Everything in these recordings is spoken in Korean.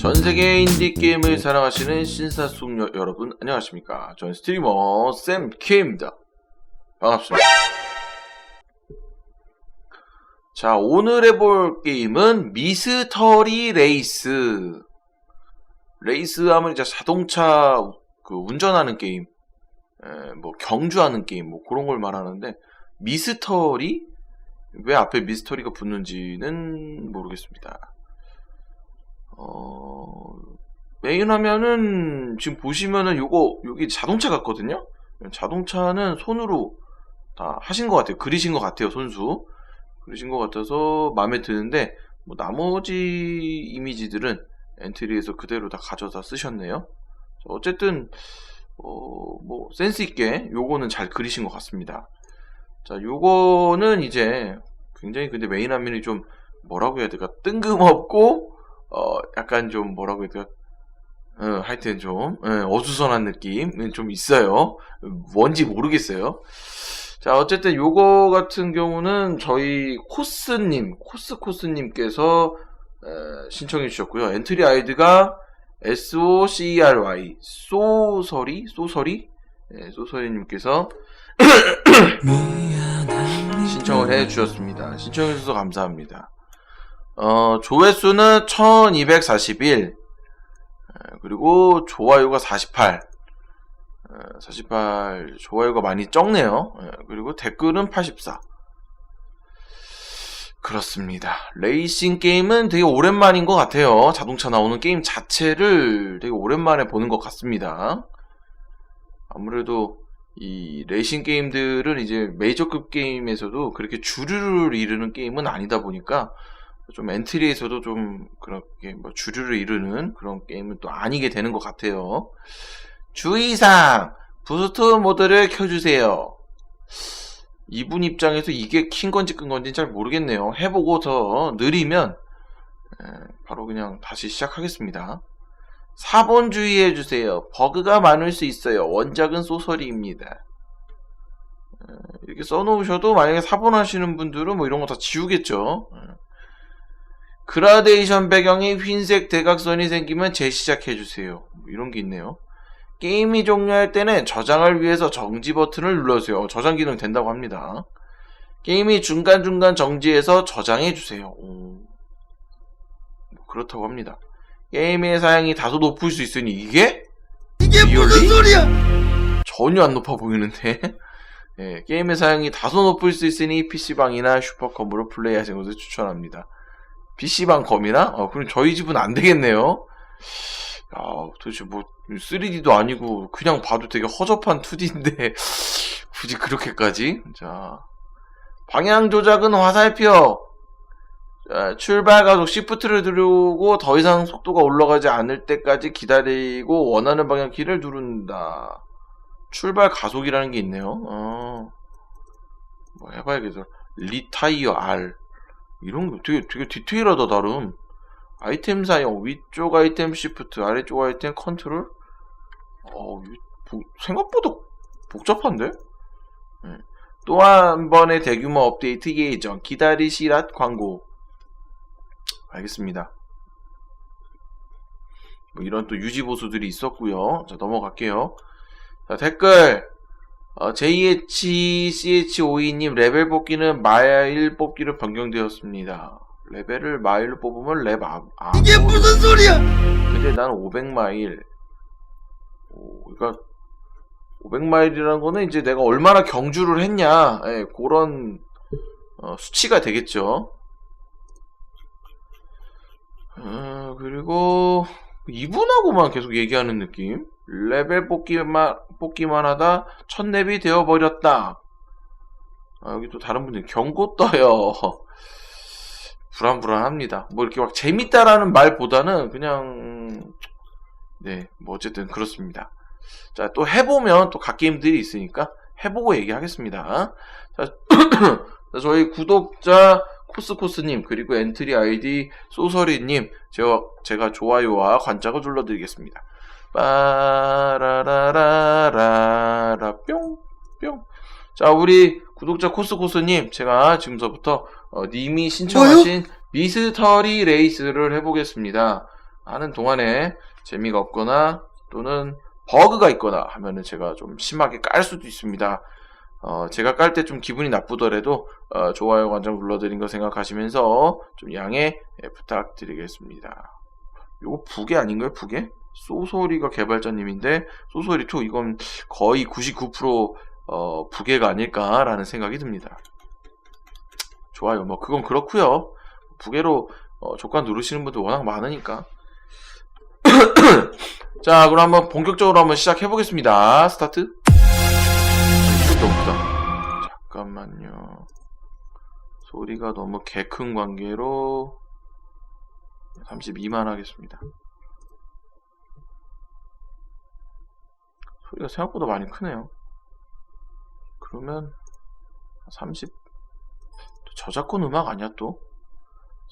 전 세계 인디 게임을 사랑하시는 신사숙녀 여러분 안녕하십니까? 저는 스트리머 샘 K입니다. 반갑습니다. 자 오늘 해볼 게임은 미스터리 레이스. 레이스 하면 이제 자동차 그 운전하는 게임, 에, 뭐 경주하는 게임 뭐 그런 걸 말하는데 미스터리 왜 앞에 미스터리가 붙는지는 모르겠습니다. 어, 메인 화면은 지금 보시면은 요거, 여기 자동차 같거든요? 자동차는 손으로 다 하신 것 같아요. 그리신 것 같아요, 손수. 그리신 것 같아서 마음에 드는데, 뭐, 나머지 이미지들은 엔트리에서 그대로 다 가져다 쓰셨네요. 어쨌든, 어, 뭐, 센스 있게 요거는 잘 그리신 것 같습니다. 자, 요거는 이제 굉장히 근데 메인 화면이 좀 뭐라고 해야 될까? 뜬금없고, 어, 약간 좀 뭐라고 해야 될까? 어, 하여튼 좀, 예, 어수선한 느낌은 좀 있어요. 뭔지 모르겠어요. 자, 어쨌든 요거 같은 경우는 저희 코스님, 코스코스님께서 에, 신청해 주셨고요. 엔트리 아이디가 SOCERY, 소서리? 소서리? 네, 소서리님께서 신청을 해 주셨습니다. 신청해 주셔서 감사합니다. 어, 조회수는 1241, 에, 그리고 좋아요가 48, 에, 48, 좋아요가 많이 적네요. 에, 그리고 댓글은 84. 그렇습니다. 레이싱 게임은 되게 오랜만인 것 같아요. 자동차 나오는 게임 자체를 되게 오랜만에 보는 것 같습니다. 아무래도 이 레이싱 게임들은 이제 메이저급 게임에서도 그렇게 주류를 이루는 게임은 아니다 보니까 좀 엔트리에서도 좀 그렇게 뭐 주류를 이루는 그런 게임은 또 아니게 되는 것 같아요. 주의사항 부스트 모드를 켜주세요. 이분 입장에서 이게 킨 건지 끈 건지 잘 모르겠네요. 해보고 더 느리면 에, 바로 그냥 다시 시작하겠습니다. 4번 주의해 주세요. 버그가 많을 수 있어요. 원작은 소설이입니다. 에, 이렇게 써놓으셔도 만약에 4번 하시는 분들은 뭐 이런 거 다 지우겠죠. 에. 그라데이션 배경에 흰색 대각선이 생기면 재시작해 주세요. 뭐 이런 게 있네요. 게임이 종료할 때는 저장을 위해서 정지 버튼을 눌러주세요. 저장 기능 된다고 합니다. 게임이 중간중간 정지해서 저장해 주세요. 오. 뭐 그렇다고 합니다. 게임의 사양이 다소 높을 수 있으니 이게? 이게 리얼리? 무슨 소리야? 전혀 안 높아 보이는데 예, 게임의 사양이 다소 높을 수 있으니 PC방이나 슈퍼컴으로 플레이하시는 것을 추천합니다. PC방 검이나? 어, 그럼 저희 집은 안 되겠네요. 야, 도대체 뭐 3D도 아니고 그냥 봐도 되게 허접한 2D인데 굳이 그렇게까지? 자, 방향 조작은 화살표. 자, 출발 가속 시프트를 누르고 더 이상 속도가 올라가지 않을 때까지 기다리고 원하는 방향 키를 누른다. 출발 가속이라는 게 있네요. 어. 뭐 해봐야겠어. 리타이어 R. 이런 거 되게, 되게 디테일하다, 나름. 아이템 사용, 위쪽 아이템 시프트, 아래쪽 아이템 컨트롤? 어, 생각보다 복잡한데? 네. 또한 번의 대규모 업데이트 예정, 기다리시라 광고. 알겠습니다. 뭐 이런 또 유지보수들이 있었고요 자, 넘어갈게요. 자, 댓글. 어, JHCH52님 레벨 뽑기는 마일 뽑기로 변경되었습니다. 레벨을 마일로 뽑으면 랩 아, 아, 이게 무슨 소리야? 근데 난 500마일. 오, 그러니까 500마일이라는 거는 이제 내가 얼마나 경주를 했냐, 예, 그런 어, 수치가 되겠죠. 어, 그리고 이분하고만 계속 얘기하는 느낌. 레벨 뽑기만 뽑기만 하다 첫 랩이 되어 버렸다. 아, 여기 또 다른 분들 경고 떠요. 불안불안합니다. 뭐 이렇게 막 재밌다라는 말보다는 그냥 네, 뭐 어쨌든 그렇습니다. 자, 또 해보면 또 갓게임들이 있으니까 해보고 얘기하겠습니다. 자, 자, 저희 구독자 코스코스님 그리고 엔트리 아이디 소설이님 제가 제가 좋아요와 관짝을 눌러드리겠습니다. 빠라라라라라 뿅 뿅. 자, 우리 구독자 코스코스님 제가 지금서부터 어, 님이 신청하신 미스터리 레이스를 해보겠습니다. 하는 동안에 재미가 없거나 또는 버그가 있거나 하면은 제가 좀 심하게 깔 수도 있습니다. 어, 제가 깔 때 좀 기분이 나쁘더라도 어, 좋아요 관장 눌러드린 거 생각하시면서 좀 양해 예, 부탁드리겠습니다. 요거 부계 아닌가요? 부계? 소소리가 개발자님인데 소소리 2 이건 거의 99% 어, 부계가 아닐까라는 생각이 듭니다. 좋아요. 뭐 그건 그렇고요. 부계로 어, 조건 누르시는 분들 워낙 많으니까. 자, 그럼 한번 본격적으로 한번 시작해 보겠습니다. 스타트. 이것도 없다. 잠깐만요. 소리가 너무 개 큰 관계로 32만 하겠습니다. 소리가 생각보다 많이 크네요. 그러면 30 저작권 음악 아니야 또?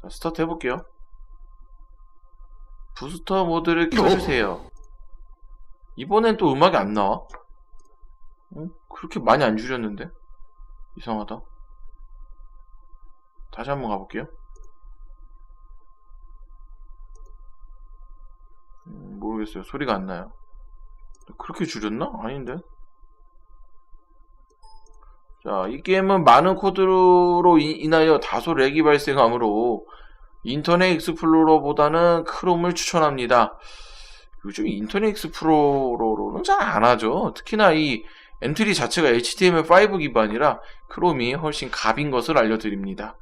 자 스타트 해볼게요. 부스터 모드를 켜주세요. 이번엔 또 음악이 안 나와? 어? 그렇게 많이 안 줄였는데? 이상하다. 다시 한번 가볼게요. 음, 모르겠어요. 소리가 안 나요. 그렇게 줄였나? 아닌데. 자, 이 게임은 많은 코드로 인- 인하여 다소 렉이 발생하므로 인터넷 익스플로러보다는 크롬을 추천합니다. 요즘 인터넷 익스플로러로는 잘 안 하죠. 특히나 이 엔트리 자체가 HTML5 기반이라 크롬이 훨씬 갑인 것을 알려드립니다.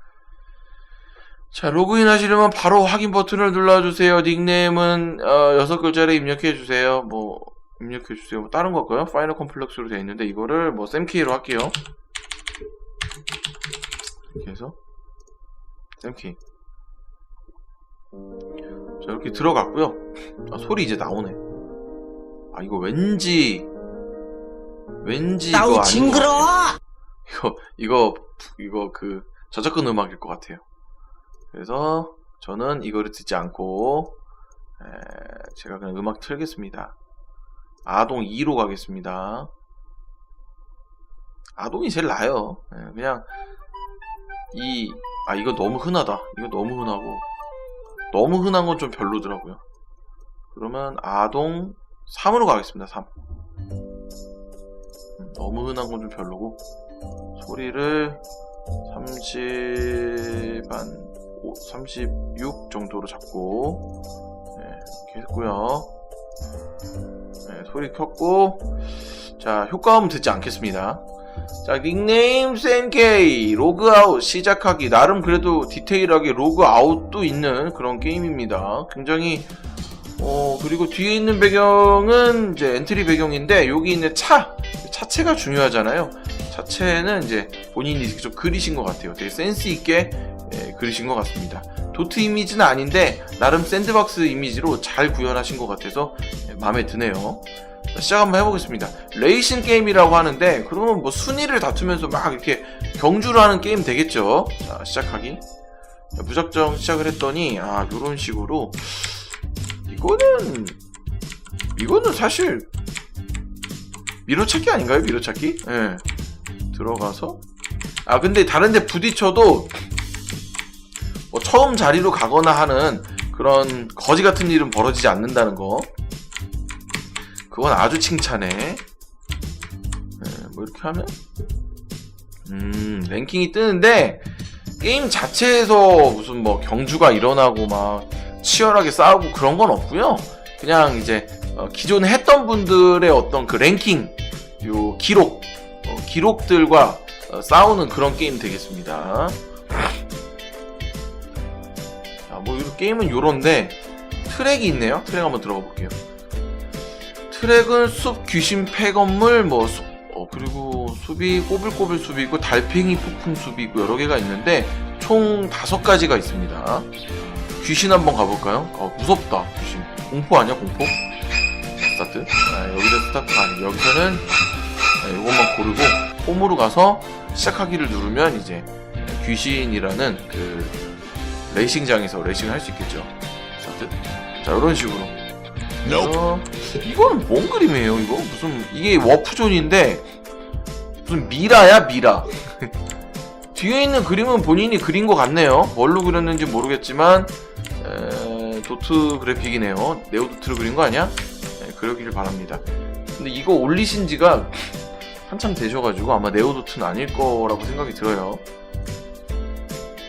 자, 로그인 하시려면 바로 확인 버튼을 눌러주세요. 닉네임은 어, 6글자를 입력해주세요. 뭐 입력해주세요. 뭐 다른 거 할까요? 파이널 컴플렉스로 되어 있는데 이거를 뭐 샘키로 할게요. 이렇게 해서 샘키 자 이렇게 들어갔고요 아, 소리 이제 나오네 아 이거 왠지 왠지 이거 나우 아닌 것 징그러워! 같아요. 이거 이거 이거 그 저작권 음악일 것 같아요 그래서 저는 이거를 듣지 않고 에, 제가 그냥 음악 틀겠습니다 아동 2로 가겠습니다 아동이 제일 나아요 예, 그냥 이, 아, 이거 너무 흔하다. 이거 너무 흔하고. 너무 흔한 건 좀 별로더라고요. 그러면 아동 3으로 가겠습니다, 3. 음, 너무 흔한 건 좀 별로고. 소리를 30, 한, 36 정도로 잡고, 네, 했고요. 네, 소리 켰고, 자, 효과음 듣지 않겠습니다. 자, 닉네임 쌤K 로그아웃 시작하기 나름 그래도 디테일하게 로그아웃도 있는 그런 게임입니다. 굉장히 어 그리고 뒤에 있는 배경은 이제 엔트리 배경인데 여기 있는 차 차체가 중요하잖아요. 차체는 이제 본인이 직접 그리신 것 같아요. 되게 센스 있게 예, 그리신 것 같습니다. 도트 이미지는 아닌데 나름 샌드박스 이미지로 잘 구현하신 것 같아서 예, 마음에 드네요. 자, 시작 한번 해보겠습니다. 레이싱 게임이라고 하는데 그러면 뭐 순위를 다투면서 막 이렇게 경주를 하는 게임 되겠죠. 자 시작하기. 자, 무작정 시작을 했더니 아 이런 식으로 이거는 이거는 사실 미로찾기 아닌가요? 미로찾기? 예. 들어가서 아 근데 다른데 부딪혀도 뭐 처음 자리로 가거나 하는 그런 거지 같은 일은 벌어지지 않는다는 거. 그건 아주 칭찬해. 네, 뭐 이렇게 하면 음 랭킹이 뜨는데 게임 자체에서 무슨 뭐 경주가 일어나고 막 치열하게 싸우고 그런 건 없고요. 그냥 이제 어, 기존에 했던 분들의 어떤 그 랭킹 요 기록 어, 기록들과 어, 싸우는 그런 게임 되겠습니다. 자, 뭐이 게임은 요런데 트랙이 있네요. 트랙 한번 들어가 볼게요. 트랙은 숲 귀신 폐건물 뭐 숲, 어, 그리고 숲이 꼬불꼬불 숲이 있고 달팽이 폭풍 숲이 있고 여러 개가 있는데 총 다섯 가지가 있습니다. 귀신 한번 가볼까요? 어, 무섭다 귀신 공포 아니야 공포? 자, 스타트 아, 여기서 스타트가 아니고 여기서는 네, 이것만 고르고 홈으로 가서 시작하기를 누르면 이제 귀신이라는 그 레이싱장에서 레이싱을 할 수 있겠죠. 스타트 자 이런 식으로 어, 이건 뭔 그림이에요, 이거? 무슨, 이게 워프존인데, 무슨 미라야, 미라. 뒤에 있는 그림은 본인이 그린 것 같네요. 뭘로 그렸는지 모르겠지만 에, 도트 그래픽이네요. 네오도트를 그린 거 아니야? 네, 그러기를 바랍니다. 근데 이거 올리신 지가 한참 되셔가지고 아마 네오도트는 아닐 거라고 생각이 들어요.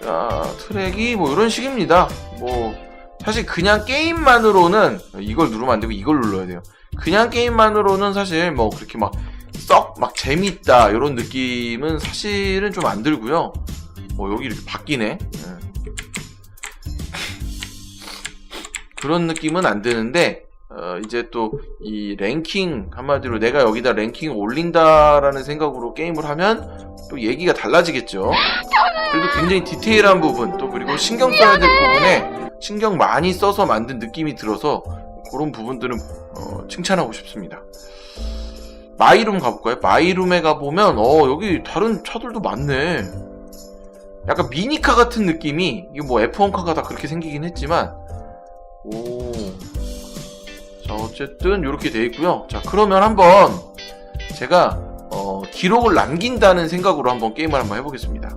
자, 트랙이 뭐 이런 식입니다. 뭐 사실 그냥 게임만으로는 이걸 누르면 안 되고 이걸 눌러야 돼요. 그냥 게임만으로는 사실 뭐 그렇게 막 썩 막 재밌다 이런 느낌은 사실은 좀 안 들고요. 어, 여기 이렇게 바뀌네. 예. 그런 느낌은 안 드는데 어, 이제 또 이 랭킹 한마디로 내가 여기다 랭킹 올린다라는 생각으로 게임을 하면 또 얘기가 달라지겠죠. 그래도 굉장히 디테일한 부분 또 그리고 신경 써야 될 부분에 신경 많이 써서 만든 느낌이 들어서 그런 부분들은 어, 칭찬하고 싶습니다. 마이룸 가볼까요? 마이룸에 가보면 어 여기 다른 차들도 많네. 약간 미니카 같은 느낌이 이게 뭐 F1 카가 다 그렇게 생기긴 했지만 오. 자 어쨌든 이렇게 돼 있고요. 자 그러면 한번 제가 어, 기록을 남긴다는 생각으로 한번 게임을 한번 해보겠습니다.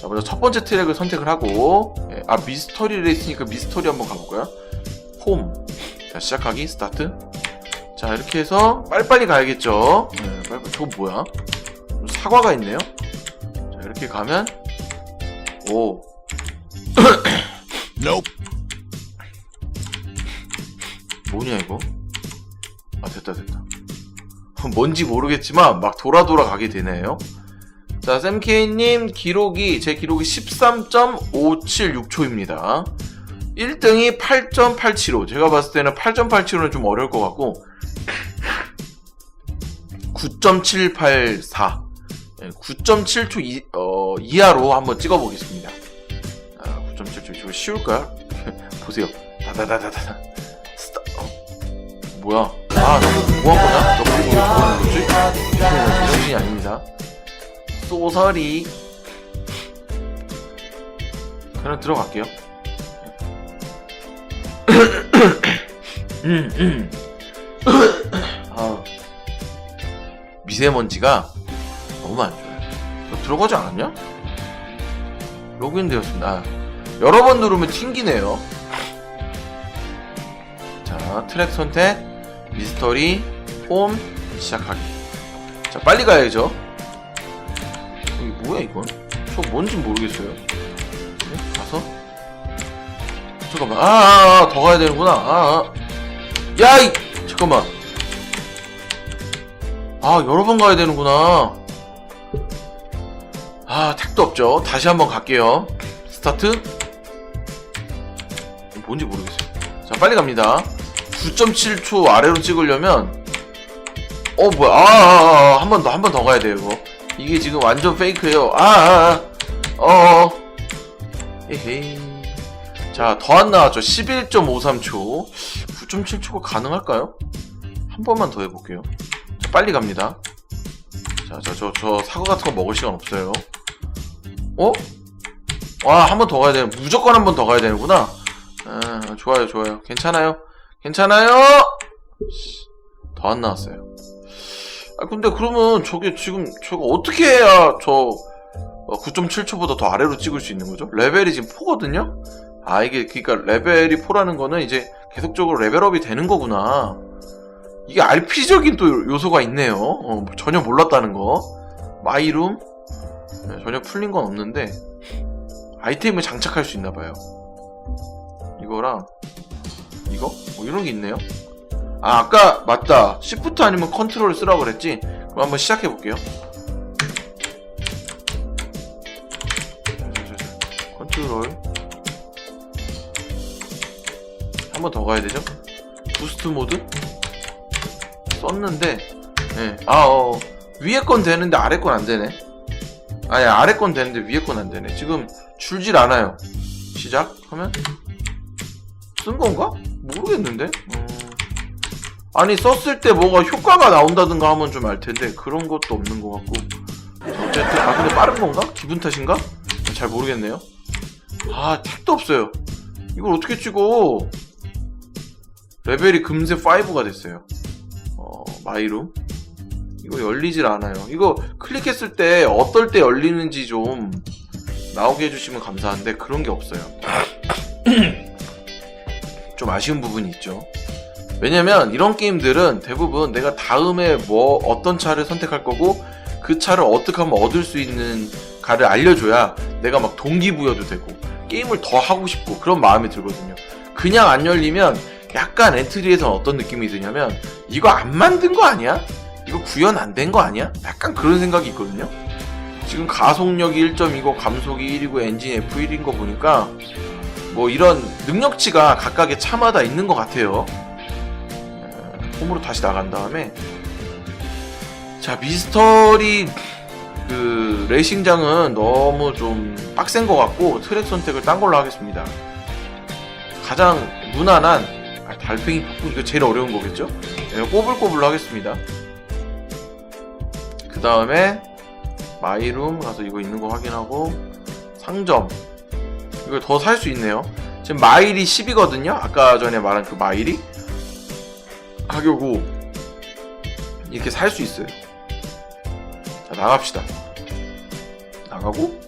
자 먼저 첫 번째 트랙을 선택을 하고 예, 아 미스터리를 했으니까 미스터리 한번 가볼까요? 홈. 자 시작하기 스타트. 자 이렇게 해서 빨리빨리 가야겠죠. 네, 빨리 저거 뭐야? 사과가 있네요. 자 이렇게 가면 오 Nope. 뭐냐 이거? 아 됐다 됐다. 뭔지 모르겠지만 막 돌아 돌아 가게 되네요. 자 샘케이님 기록이 제 기록이 13.576초입니다. 1등이 8.875. 제가 봤을 때는 8.875는 좀 어려울 것 같고 9.784. 9.7초 이, 어, 이하로 한번 찍어보겠습니다. 아, 9.7초 이거 쉬울까요? 보세요. 다다다다다. 뭐야? 아, 뭐한 거냐? 저 그리고 왜 저러는 거지? 정신이 아닙니다. 소설이. 그냥 들어갈게요. 음, 음. 아, 미세먼지가 너무 안 좋아요. 너 들어가지 않았냐? 로그인 되었습니다. 아, 여러 번 누르면 튕기네요. 자, 트랙 선택, 미스터리, 홈, 시작하기. 자, 빨리 가야죠. 이게 뭐야, 이건? 저 뭔지 모르겠어요. 네, 가서. 잠깐만. 아, 아, 아, 더 가야 되는구나. 아, 아. 야, 이, 잠깐만. 아, 여러 번 가야 되는구나. 아, 택도 없죠. 다시 한번 갈게요. 스타트. 뭔지 모르겠어요. 자, 빨리 갑니다. 9.7초 아래로 찍으려면 어 뭐야? 아한 번 더 한 번 더 가야 돼요 이거. 이게 지금 완전 페이크예요. 아어어. 에헤이. 자 더 안 나왔죠. 11.53초. 9.7초가 가능할까요? 한 번만 더 해볼게요. 자, 빨리 갑니다. 자저 저 저 사과 같은 거 먹을 시간 없어요. 어? 와한 번 더 가야 되는 무조건 한 번 더 가야 되는구나. 아, 좋아요 좋아요. 괜찮아요 괜찮아요? 더 안 나왔어요. 아, 근데 그러면 저게 지금, 저거 어떻게 해야 저 9.7초보다 더 아래로 찍을 수 있는 거죠? 레벨이 지금 4거든요? 아, 이게, 그니까 레벨이 4라는 거는 이제 계속적으로 레벨업이 되는 거구나. 이게 RP적인 또 요소가 있네요. 어, 전혀 몰랐다는 거. 마이룸? 네, 전혀 풀린 건 없는데, 아이템을 장착할 수 있나 봐요. 이거랑, 이거? 뭐 이런 게 있네요. 아, 아까 맞다. 시프트 아니면 컨트롤을 쓰라고 그랬지. 그럼 한번 시작해 볼게요. 컨트롤. 한 번 더 가야 되죠? 부스트 모드? 썼는데, 예. 아, 어, 위에 건 되는데 아래 건 안 되네. 아니, 아래 건 되는데 위에 건 안 되네. 지금 줄질 않아요. 시작 하면 쓴 건가? 모르겠는데. 어... 아니 썼을 때 뭐가 효과가 나온다든가 하면 좀 알 텐데 그런 것도 없는 것 같고. 자, 어쨌든 아 근데 빠른 건가? 기분 탓인가? 잘 모르겠네요. 아 택도 없어요. 이걸 어떻게 찍어? 레벨이 금세 5가 됐어요. 어 마이룸. 이거 열리질 않아요. 이거 클릭했을 때 어떨 때 열리는지 좀 나오게 해주시면 감사한데 그런 게 없어요. 좀 아쉬운 부분이 있죠. 왜냐면 이런 게임들은 대부분 내가 다음에 뭐 어떤 차를 선택할 거고 그 차를 어떻게 하면 얻을 수 있는 가를 알려줘야 내가 막 동기부여도 되고 게임을 더 하고 싶고 그런 마음이 들거든요. 그냥 안 열리면 약간 엔트리에서는 어떤 느낌이 드냐면 이거 안 만든 거 아니야? 이거 구현 안 된 거 아니야? 약간 그런 생각이 있거든요. 지금 가속력이 1.2고 감속이 1이고 엔진 F1인 거 보니까 뭐 이런 능력치가 각각의 차마다 있는 것 같아요. 어, 홈으로 다시 나간 다음에 자 미스터리 그 레이싱장은 너무 좀 빡센 것 같고 트랙 선택을 딴 걸로 하겠습니다. 가장 무난한 아, 달팽이 폭풍 이거 제일 어려운 거겠죠? 네, 꼬불꼬불로 하겠습니다. 그 다음에 마이룸 가서 이거 있는 거 확인하고 상점 더 살 수 있네요. 지금 마일이 10이거든요. 아까 전에 말한 그 마일이 가격 5 이렇게 살 수 있어요. 자 나갑시다. 나가고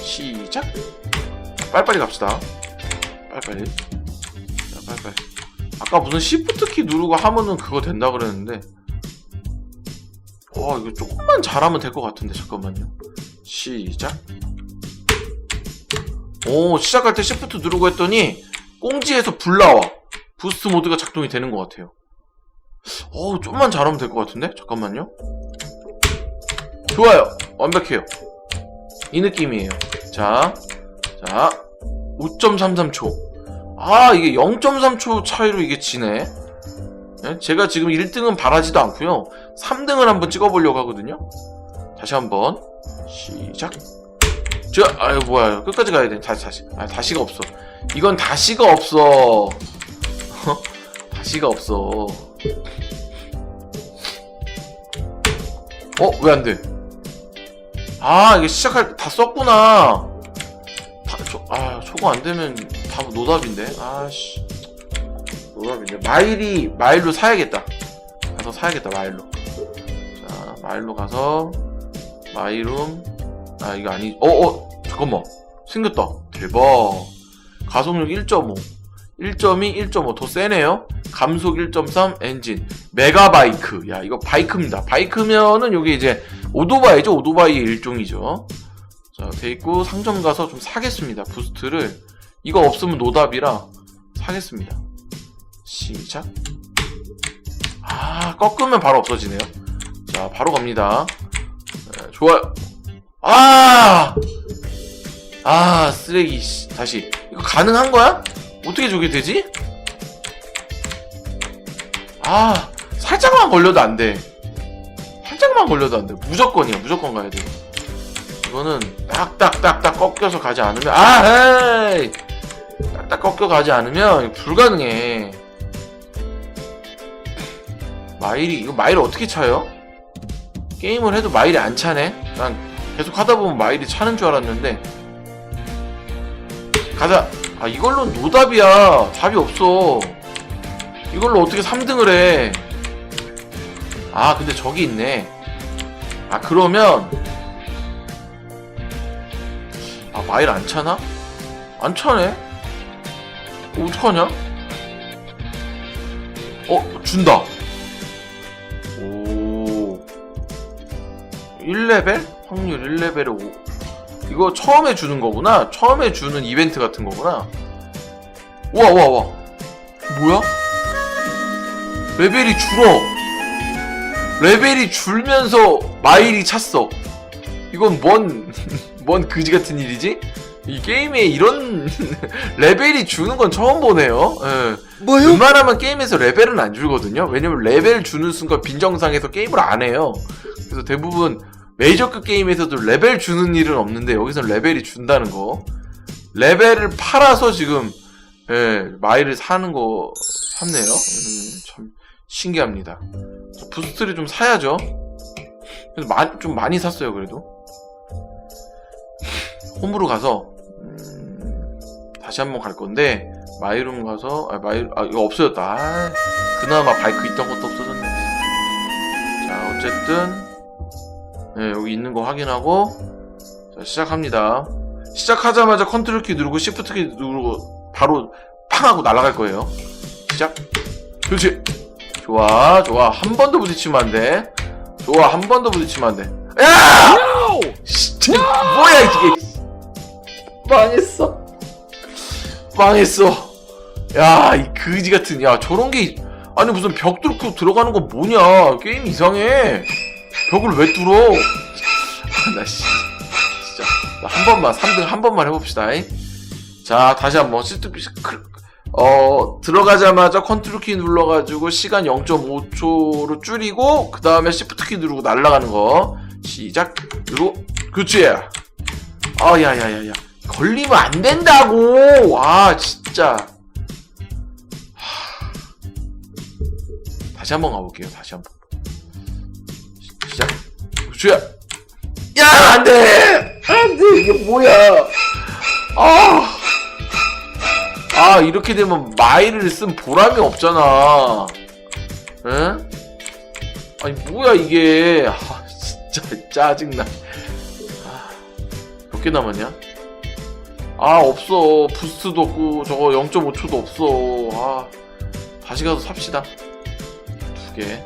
시작. 빨리빨리 갑시다. 빨리빨리. 자 빨리빨리. 아까 무슨 시프트 키 누르고 하면은 그거 된다 그랬는데 와 이거 조금만 잘하면 될 것 같은데 잠깐만요. 시작. 오 시작할 때 시프트 누르고 했더니 꽁지에서 불 나와. 부스트 모드가 작동이 되는 것 같아요. 어 좀만 잘하면 될 것 같은데? 잠깐만요. 좋아요. 완벽해요. 이 느낌이에요. 자, 자 5.33초. 아 이게 0.3초 차이로 이게 지네. 네? 제가 지금 1등은 바라지도 않고요. 3등을 한번 찍어보려고 하거든요. 다시 한번 시작 저, 아유, 뭐야. 끝까지 가야 돼. 다시, 다시. 아, 다시가 없어. 이건 다시가 없어. 어? 다시가 없어. 어, 왜 안 돼? 아, 이게 시작할 때다 썼구나. 다, 초, 아, 초과 안 되면 다 노답인데. 아씨. 노답인데. 마일이, 마일로 사야겠다. 가서 사야겠다, 마일로. 자, 마일로 가서, 마이룸. 아 이거 아니 어어 잠깐만. 생겼다. 대박. 가속력 1.5 1.2 1.5 더 세네요? 감속 1.3 엔진. 메가바이크. 야 이거 바이크입니다. 바이크면은 요게 이제 오토바이죠? 오토바이의 일종이죠. 자 돼있고 상점 가서 좀 사겠습니다. 부스트를. 이거 없으면 노답이라 사겠습니다. 시작. 아 꺾으면 바로 없어지네요. 자 바로 갑니다. 네, 좋아요 아! 아, 쓰레기, 씨. 다시. 이거 가능한 거야? 어떻게 저게 되지? 아, 살짝만 걸려도 안 돼. 살짝만 걸려도 안 돼. 무조건이야. 무조건 가야 돼. 이거는 딱딱딱딱 꺾여서 가지 않으면, 아, 헤이! 딱딱 꺾여 가지 않으면 불가능해. 마일이, 이거 마일 어떻게 차요? 게임을 해도 마일이 안 차네? 난 계속 하다 보면 마일이 차는 줄 알았는데. 가자. 아 이걸로는 노답이야. 답이 없어. 이걸로 어떻게 3등을 해 아 근데 저기 있네. 아 그러면. 아 마일 안 차나? 안 차네. 어떡하냐? 어 준다. 오. 1레벨? 확률 1레벨에 5 이거 처음에 주는 거구나 처음에 주는 이벤트 같은 거구나 우와 우와 우와 뭐야? 레벨이 줄어 레벨이 줄면서 마일이 찼어 이건 뭔, 뭔 그지 같은 일이지? 이 게임에 이런 레벨이 주는 건 처음 보네요. 예. 뭐요? 웬만하면 게임에서 레벨은 안 주거든요. 왜냐면 레벨 주는 순간 빈정상에서 게임을 안 해요. 그래서 대부분 메이저급 게임에서도 레벨 주는 일은 없는데 여기서 레벨이 준다는 거. 레벨을 팔아서 지금 예, 마일을 사는 거 샀네요. 음, 참 신기합니다. 부스트를 좀 사야죠. 그래서 마, 좀 많이 샀어요 그래도. 홈으로 가서 음, 다시 한번 갈 건데 마이룸 가서 아 마이 아 이거 없어졌다. 아, 그나마 바이크 있던 것도 없어졌네. 자 어쨌든 네, 여기 있는 거 확인하고 자, 시작합니다. 시작하자마자 컨트롤 키 누르고 시프트 키 누르고 바로 팡 하고 날아갈 거예요. 시작. 그렇지. 좋아, 좋아. 한번더 부딪히면 안 돼. 좋아, 한번더 부딪히면 안 돼. 야! 진짜 뭐야 이게? 망했어. 망했어. 야, 이 그지 같은 야 저런 게 있- 아니 무슨 벽 뚫고 들어가는 거 뭐냐? 게임 이상해. 벽을 왜 뚫어? 아, 나 씨. 진짜. 나 한 번만 3등 한 번만 해봅시다. 잉? 자, 다시 한 번 시트 어 들어가자마자 컨트롤 키 눌러가지고 시간 0.5초로 줄이고 그 다음에 시프트 키 누르고 날아가는 거 시작 그리고 그치 아 야 야 야 야 걸리면 안 된다고 와 진짜 하. 다시 한번 가볼게요 다시 한번 시- 시작 그치 야 안 돼! 안 돼! 이게 뭐야? 아. 아 이렇게 되면 마일을 쓴 보람이 없잖아. 에? 아니 뭐야 이게? 아 진짜 짜증나. 아, 몇개 남았냐? 아 없어. 부스트도 없고 저거 0.5초도 없어. 아 다시 가서 삽시다. 두 개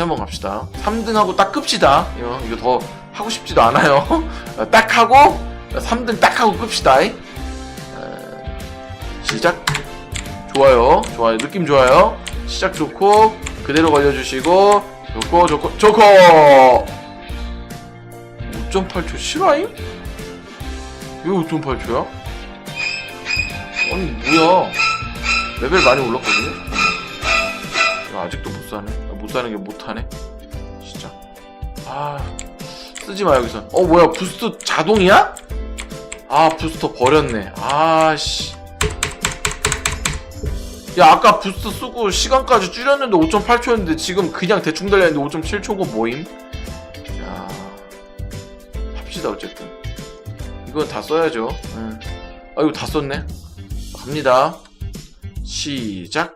다시 한번 갑시다. 3등하고 딱 끕시다. 이거, 이거 더 하고 싶지도 않아요. 딱 하고 3등 딱 하고 끕시다. 에, 시작. 좋아요. 좋아요. 느낌 좋아요. 시작 좋고 그대로 걸려주시고 좋고 좋고 좋고! 5.8초 실화임? 왜 5.8초야? 아니 뭐야? 레벨 많이 올랐거든요? 야, 아직도 못 사네. 아, 못 사는 게 못하네? 진짜. 아 쓰지 마 여기서 어 뭐야 부스트 자동이야? 아 부스터 버렸네. 아씨. 야 아까 부스트 쓰고 시간까지 줄였는데 5.8초였는데 지금 그냥 대충 달렸는데 5.7초인 건 뭐임? 야 합시다 어쨌든. 이건 다 써야죠. 응. 아 이거 다 썼네. 갑니다. 시작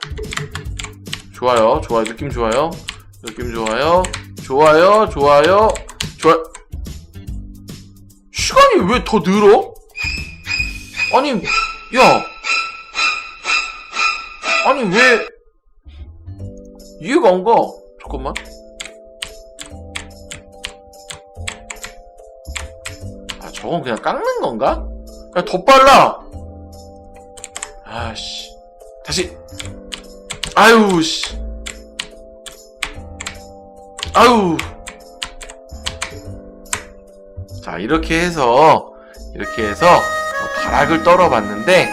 좋아요 좋아요 느낌 좋아요 느낌 좋아요 좋아요 좋아요 좋아 시간이 왜 더 늘어? 아니 야 아니 왜 이해가 안 가? 잠깐만. 아 저건 그냥 깎는 건가? 야 더 빨라. 아씨 다시. 아유 씨. 아유. 자 이렇게 해서 이렇게 해서 가락을 떨어봤는데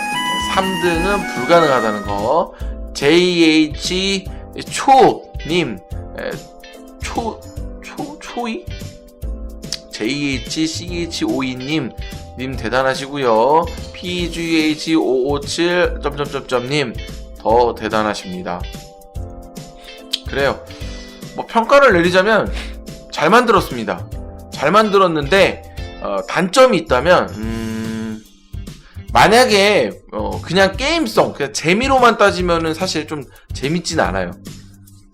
3등은 불가능하다는 거. JH 초님 에, 초, 초, 초이? JHCH52님 님 대단하시고요. PGH557 점점점점님 더 대단하십니다. 그래요. 뭐 평가를 내리자면 잘 만들었습니다. 잘 만들었는데 어, 단점이 있다면 음, 만약에 어, 그냥 게임성, 그냥 재미로만 따지면은 사실 좀 재밌진 않아요.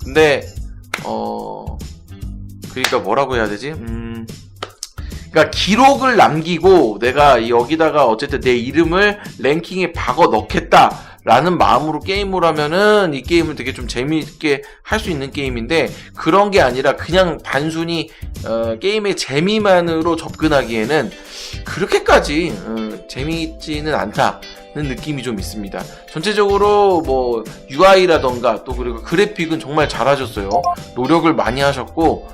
근데 어 그러니까 뭐라고 해야 되지? 음, 그러니까 기록을 남기고 내가 여기다가 어쨌든 내 이름을 랭킹에 박아 넣겠다 라는 마음으로 게임을 하면은 이 게임을 되게 좀 재미있게 할 수 있는 게임인데 그런 게 아니라 그냥 단순히 어, 게임의 재미만으로 접근하기에는 그렇게까지 어, 재미있지는 않다 는 느낌이 좀 있습니다. 전체적으로 뭐 UI라던가 또 그리고 그래픽은 정말 잘하셨어요. 노력을 많이 하셨고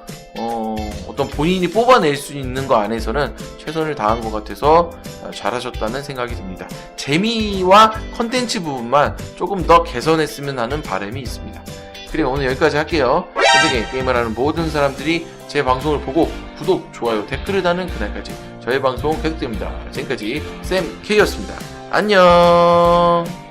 어, 어떤 본인이 뽑아낼 수 있는 거 안에서는 최선을 다한 것 같아서 어, 잘하셨다는 생각이 듭니다. 재미와 컨텐츠 부분만 조금 더 개선했으면 하는 바람이 있습니다. 그래 오늘 여기까지 할게요. 세계 게임을 하는 모든 사람들이 제 방송을 보고 구독, 좋아요, 댓글을 다는 그날까지 저의 방송 계속됩니다. 지금까지 쌤 K였습니다. 안녕.